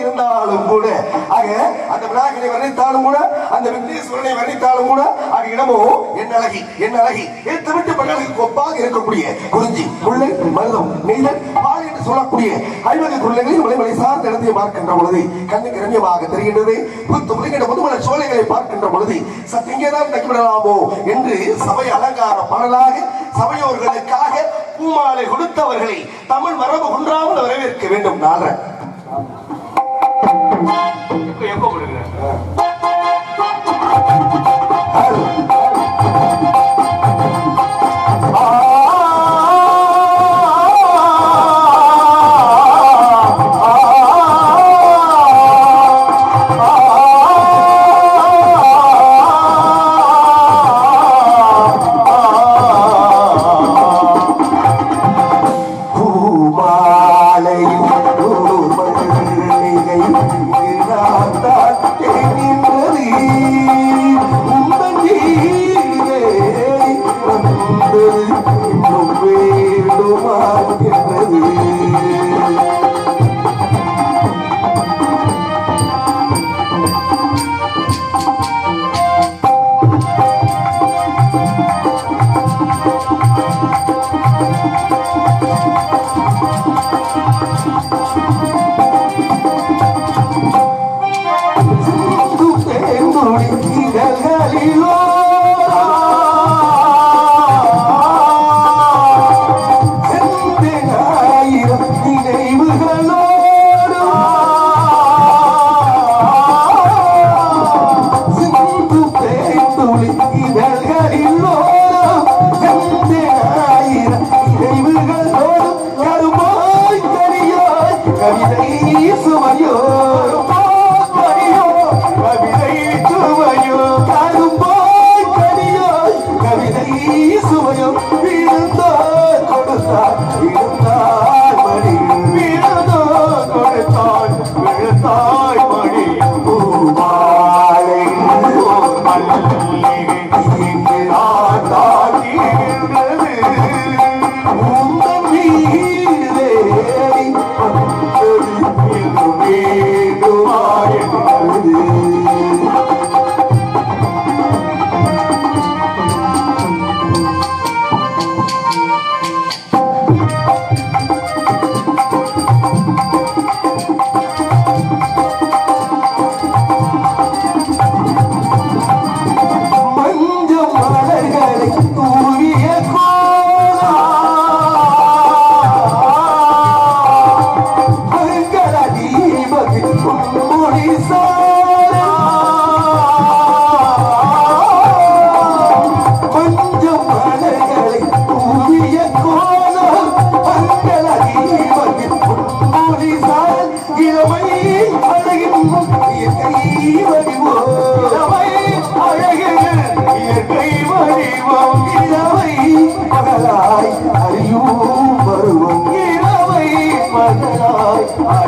இருந்தாலும் கூட ஆக அந்த விநாயகனை வர்ணித்தாலும் கூட அந்த விக்னேஸ்வரனை வர்ணித்தாலும் கூட ஆக இடமோ என் அழகி என் அழகி என் தமிழ்த்து பெண்களுக்கு கொப்பாக இருக்கக்கூடிய குறிஞ்சி முல்லை மருதம் நெய்தல் பால் என்று சொல்லக்கூடிய ஐவகை குரல்களில் மலைமலை சார்ந்த இடத்தை பார்க்கின்ற பொழுது கண்ணுக்கு ரம்யமாக தெரிகின்றது. புத்து முழுகின்ற முதுமல சோலைகளை பார்க்கின்ற பொழுது சற்று இங்கேதான் தக்கிவிடலாமோ என்று சபை அலங்கார பாடலாக சபையோர்களுக்காக பூமாலை கொடுத்தவர்களை தமிழ் மரபு குன்றாமல் வரவேற்க வேண்டும் நாள Senhor. Amen.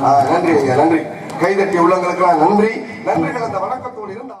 நன்றி ஐயா நன்றி. கைதட்டிய உள்ளங்களுக்கெல்லாம் நன்றி. நன்றிகள் அந்த வணக்கத்தோடு இருந்தால்